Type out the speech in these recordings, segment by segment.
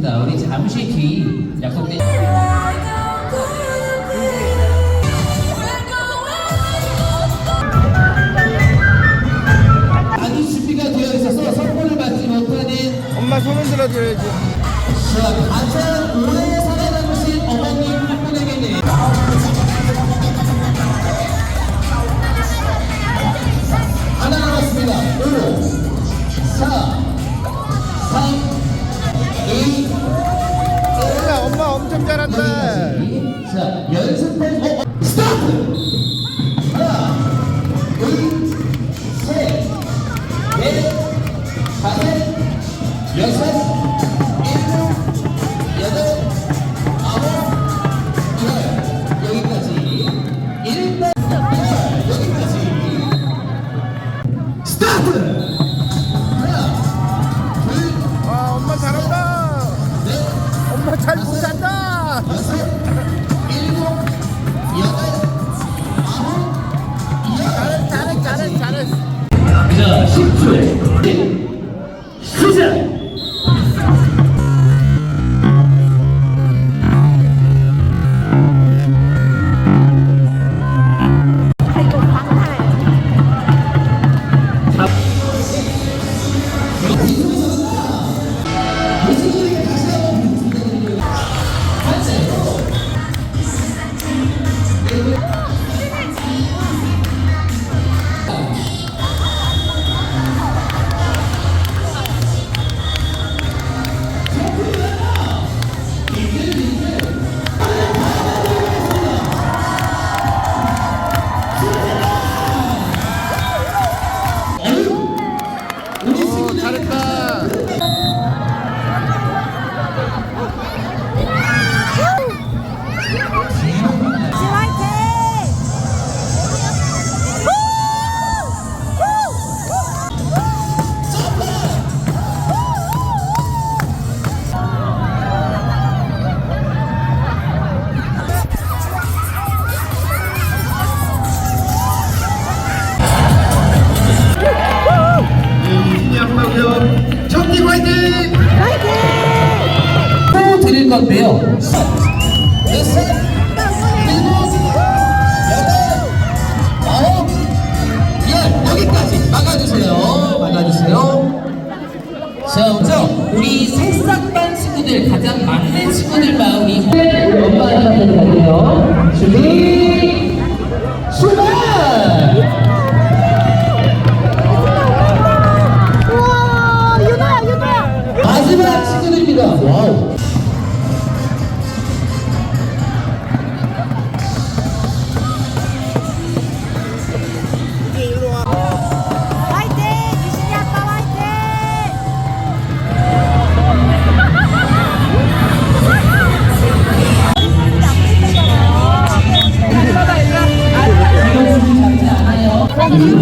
있습니다. 우리 잠시 뒤 약속된 아주 준비가 되어 있어서 선물을 받지 못하는 엄마 손 흔 들어 줘야지. 자, 가장 오래 잘한다. 넷, 엄마 잘 못한다. 여섯, 일곱, 여덟, 아홉, 열. 잘해, 잘해, 잘해. 자, 10초. 드릴 건데요. 막아주세요. 막아주세요. 자, 우선 우리 새싹반 친구들 가장 막내 친구들 마음이 엄마한테 갈게요. 준비, 출발! 우와 윤호야 윤호야 마지막 친구들입니다. 와우.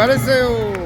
잘했어요.